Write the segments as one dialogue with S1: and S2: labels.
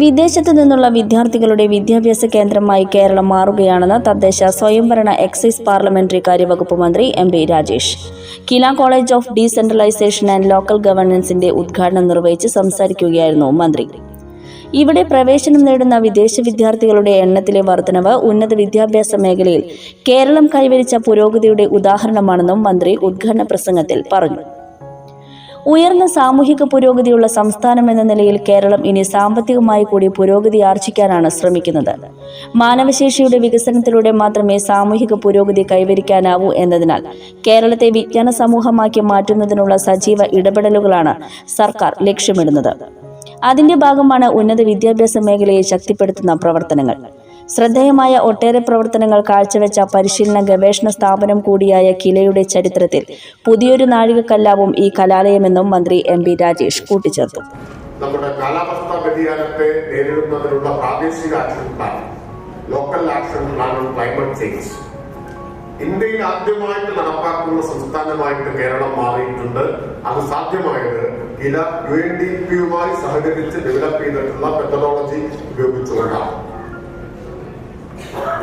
S1: വിദേശത്തു നിന്നുള്ള വിദ്യാർത്ഥികളുടെ വിദ്യാഭ്യാസ കേന്ദ്രമായി കേരളം മാറുകയാണെന്ന് തദ്ദേശ സ്വയംഭരണ എക്സൈസ് പാർലമെന്ററി കാര്യവകുപ്പ് മന്ത്രി M P Rajesh Kila college of decentralisation and local ഗവർണൻസിന്റെ ഉദ്ഘാടനം നിർവഹിച്ച് സംസാരിക്കുകയായിരുന്നു മന്ത്രി ഇവിടെ പ്രവേശനം നേടുന്ന വിദേശ വിദ്യാർത്ഥികളുടെ എണ്ണത്തിലെ വർധനവ് ഉന്നത വിദ്യാഭ്യാസ മേഖലയിൽ കേരളം കൈവരിച്ച പുരോഗതിയുടെ ഉദാഹരണമാണെന്നും മന്ത്രി ഉദ്ഘാടന പ്രസംഗത്തിൽ പറഞ്ഞു ഉയർന്ന സാമൂഹിക പുരോഗതിയുള്ള സംസ്ഥാനം എന്ന നിലയിൽ കേരളം ഇനി സാമ്പത്തികമായി കൂടി പുരോഗതി ആർജിക്കാനാണ് ശ്രമിക്കുന്നത് മാനവശേഷിയുടെ വികസനത്തിലൂടെ മാത്രമേ സാമൂഹിക പുരോഗതി കൈവരിക്കാനാവൂ എന്നതിനാൽ കേരളത്തെ വിജ്ഞാന സമൂഹമാക്കി മാറ്റുന്നതിനുള്ള സജീവ ഇടപെടലുകളാണ് സർക്കാർ ലക്ഷ്യമിടുന്നത് അതിന്റെ ഭാഗമാണ് ഉന്നത വിദ്യാഭ്യാസ മേഖലയെ ശക്തിപ്പെടുത്തുന്ന പ്രവർത്തനങ്ങൾ ശ്രദ്ധേയമായ ഒട്ടേറെ പ്രവർത്തനങ്ങൾ കാഴ്ചവെച്ച പരിശീലന ഗവേഷണ സ്ഥാപനം കൂടിയായ കിലയുടെ ചരിത്രത്തിൽ പുതിയൊരു നാഴികക്കല്ലാവും ഈ കലാലയമെന്നും മന്ത്രി എം പി രാജേഷ് കൂട്ടിച്ചേർത്തു
S2: നമ്മുടെ കാലാവസ്ഥാ വ്യതിയാനത്തെ നേരിടുന്നതിനുള്ള പ്രാദേശിക action plan local action plan on climate change ഇന്ത്യയിൽ ആദ്യമായിട്ട് നടപ്പാക്കുന്ന സംസ്ഥാനമായിട്ട് കേരളം മാറിയിട്ടുണ്ട് അത് സാധ്യമായത് ചില യു എൻ ഡി പിയുമായി സഹകരിച്ച് ഡെവലപ്പ് ചെയ്തിട്ടുള്ള മെത്തഡോളജി ഉപയോഗിച്ചുകൊണ്ടാണ്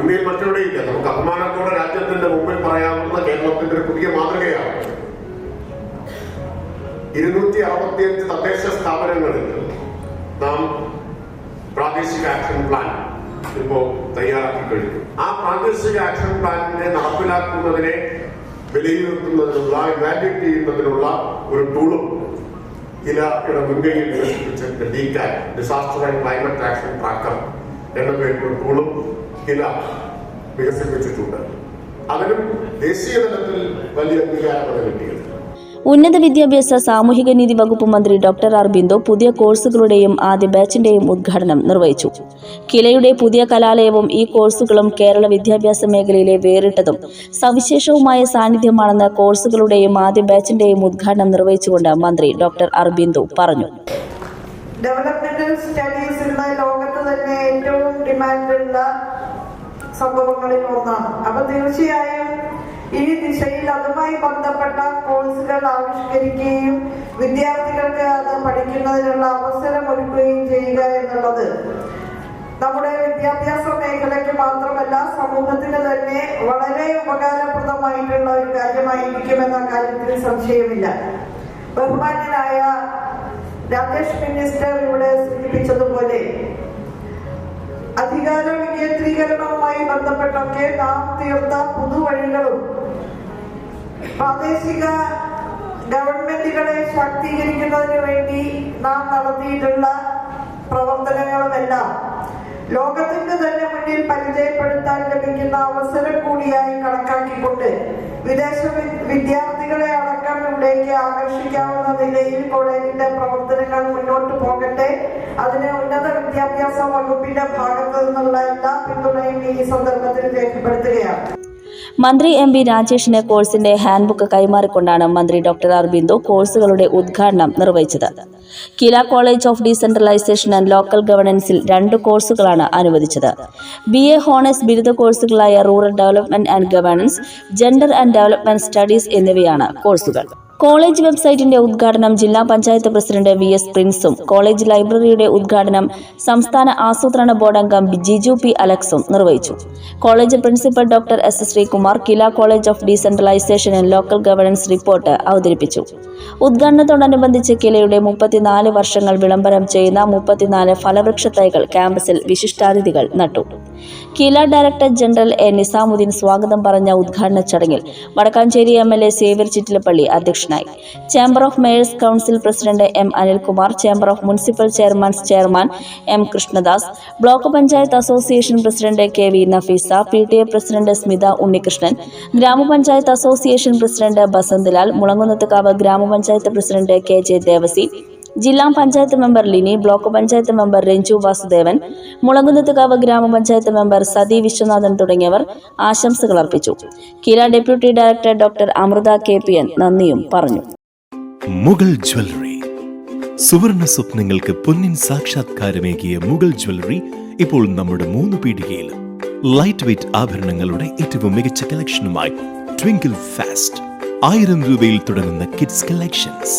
S2: ഇന്ത്യയിൽ മറ്റെവിടെയില്ല നമുക്ക് അഭിമാനത്തോടെ രാജ്യത്തിന്റെ മുമ്പിൽ പറയാവുന്ന കേരളത്തിന്റെ ഒരു പുതിയ മാതൃകയാണ് ഇരുന്നൂറ്റി അറുപത്തിയഞ്ച് തദ്ദേശ സ്ഥാപനങ്ങളിൽ നാം പ്രാദേശിക ആക്ഷൻ പ്ലാൻ ഇപ്പോ തയ്യാറാക്കി കഴിഞ്ഞു ആ പ്രാദേശിക ആക്ഷൻ പ്ലാനിനെ നടപ്പിലാക്കുന്നതിനെ വിലയിരുത്തുന്നതിനുള്ള ഇവാലുവേറ്റ് ചെയ്യുന്നതിനുള്ള ഒരു ടൂളും ചിലയുടെ മുൻകൈയിൽ വികസിപ്പിച്ച Deccan disaster and climate action tracker എന്ന പേരിൽ ഒരു ടൂളും കില വികസിപ്പിച്ചിട്ടുണ്ട് അതിനും ദേശീയ തലത്തിൽ വലിയ അംഗീകാരമാണ് കിട്ടിയത്
S1: ഉന്നത വിദ്യാഭ്യാസ സാമൂഹിക നീതി വകുപ്പ് മന്ത്രി ഡോക്ടർ അർബിന്ദോ പുതിയ കോഴ്സുകളുടെയും ആദ്യ ബാച്ചിന്റെയും ഉദ്ഘാടനം നിർവഹിച്ചു കിലയുടെ പുതിയ കലാലയവും ഈ കോഴ്സുകളും കേരള വിദ്യാഭ്യാസ മേഖലയിലെ വേറിട്ടതും സവിശേഷവുമായ സാന്നിധ്യമാണെന്ന് കോഴ്സുകളുടെയും ആദ്യ ബാച്ചിന്റെയും ഉദ്ഘാടനം നിർവഹിച്ചുകൊണ്ട് മന്ത്രി ഡോക്ടർ അർബിന്ദു പറഞ്ഞു
S3: ഡെവലപ്മെന്റൽ സ്റ്റഡീസ് ഇന്ന് ലോകത്ത് തന്നെ ഏറ്റവും ഡിമാൻഡുള്ള സംഭവങ്ങളിൽ ഒന്നാണ് അപ്പൊ തീർച്ചയായും ഈ ദിശയിൽ അതുമായി ബന്ധപ്പെട്ട കോഴ്സുകൾ ആവിഷ്കരിക്കുകയും വിദ്യാർത്ഥികൾക്ക് അത് പഠിക്കുന്നതിനുള്ള അവസരം ഒരുക്കുകയും ചെയ്യുക എന്നുള്ളത് നമ്മുടെ വിദ്യാഭ്യാസ മേഖലയ്ക്ക് മാത്രമല്ല സമൂഹത്തിന് തന്നെ വളരെ ഉപകാരപ്രദമായിട്ടുള്ള ഒരു കാര്യമായിരിക്കുമെന്ന കാര്യത്തിൽ സംശയമില്ല ബഹുമാന്യനായ രാജേഷ് മിനിസ്റ്റർ ഇവിടെ സൂചിപ്പിച്ചതുപോലെ അധികാര വികേന്ദ്രീകരണവുമായി ബന്ധപ്പെട്ടൊക്കെ നാം തീർത്ത പുതുവഴികളും പ്രാദേശിക ഗവൺമെന്റുകളെ ശാക്തീകരിക്കുന്നതിന് വേണ്ടി നാം നടത്തിയിട്ടുള്ള പ്രവർത്തനങ്ങളുമെല്ലാം ലോകത്തിന്റെ തന്നെ മുന്നിൽ പരിചയപ്പെടുത്താൻ ലഭിക്കുന്ന അവസരം കൂടിയായി കണക്കാക്കിക്കൊണ്ട് വിദേശ വിദ്യാർത്ഥി വിദ്യാർത്ഥികളെ അടക്കം ഇവിടേക്ക് ആകർഷിക്കാവുന്ന നിലയിൽ കോളേജിന്റെ പ്രവർത്തനങ്ങൾ മുന്നോട്ട് പോകട്ടെ അതിന് ഉന്നത വിദ്യാഭ്യാസ വകുപ്പിന്റെ ഭാഗത്തു നിന്നുള്ള എല്ലാ പിന്തുണയും ഈ സന്ദർഭത്തിൽ രേഖപ്പെടുത്തുകയാണ്
S1: മന്ത്രി എം വി രാജേഷിന് കോഴ്സിന്റെ ഹാൻഡ്ബുക്ക് കൈമാറിക്കൊണ്ടാണ് മന്ത്രി ഡോക്ടർ ആർ കോഴ്സുകളുടെ ഉദ്ഘാടനം നിർവഹിച്ചത് Kila college of decentralisation and local ഗവർണൻസിൽ രണ്ട് കോഴ്സുകളാണ് അനുവദിച്ചത് ബി എ ഹോണേഴ്സ് ബിരുദ കോഴ്സുകളായ rural development and governance gender and development studies എന്നിവയാണ് കോഴ്സുകൾ കോളേജ് വെബ്സൈറ്റിന്റെ ഉദ്ഘാടനം ജില്ലാ പഞ്ചായത്ത് പ്രസിഡന്റ് വി എസ് പ്രിൻസും കോളേജ് ലൈബ്രറിയുടെ ഉദ്ഘാടനം സംസ്ഥാന ആസൂത്രണ ബോർഡ് അംഗം ജിജു പി അലക്സും നിർവഹിച്ചു college principal doctor S Sreekumar Kila college of decentralisation and local governance report അവതരിപ്പിച്ചു ഉദ്ഘാടനത്തോടനുബന്ധിച്ച് കിലയുടെ മുപ്പത്തിനാല് വർഷങ്ങൾ വിളംബരം ചെയ്യുന്ന മുപ്പത്തിനാല് ഫലവൃക്ഷ തൈകൾ ക്യാമ്പസിൽ വിശിഷ്ടാതിഥികൾ നട്ടു Kila director general A Nizamuddin സ്വാഗതം പറഞ്ഞ ഉദ്ഘാടന ചടങ്ങിൽ Vadakkanchery M L A Xavier Chittilappilly അധ്യക്ഷനായി chamber of mayors council president M Anilkumar chamber of municipal chairmans chairman M Krishnadas block panchayat association president K V Nafeesa P T A president Smitha Unnikrishnan ഗ്രാമപഞ്ചായത്ത് അസോസിയേഷൻ പ്രസിഡന്റ് ബസന്ത്ലാൽ മുളങ്ങുന്നത്തുകാവ് ഗ്രാമപഞ്ചായത്ത് പ്രസിഡന്റ് കെ ജെ ദേവസി ജില്ലാ panchayat member Lini block panchayat member Renju Vasudevan Mulankunnathukavu ഗ്രാമപഞ്ചായത്ത് member Sathi Viswanathan തുടങ്ങിയവർ ആശംസകൾ അർപ്പിച്ചു Kila deputy director doctor Amritha K P N നന്ദിയും പറഞ്ഞു
S4: Mughal jewellery സുവർണ സ്വപ്നങ്ങൾക്ക് പൊന്നിൻ സാക്ഷാത്കാരമേകിയ മുഗൾ ജ്വല്ലറി ഇപ്പോൾ നമ്മുടെ മൂന്ന് പീടികയിൽ ലൈറ്റ് വെയ്റ്റ് ആഭരണങ്ങളുടെ ഏറ്റവും മികച്ച കളക്ഷനുമായി ട്വിങ്കിൾ ഫാസ്റ്റ് ആയിരം രൂപയിൽ തുടങ്ങുന്ന കിഡ്സ് കളക്ഷൻസ്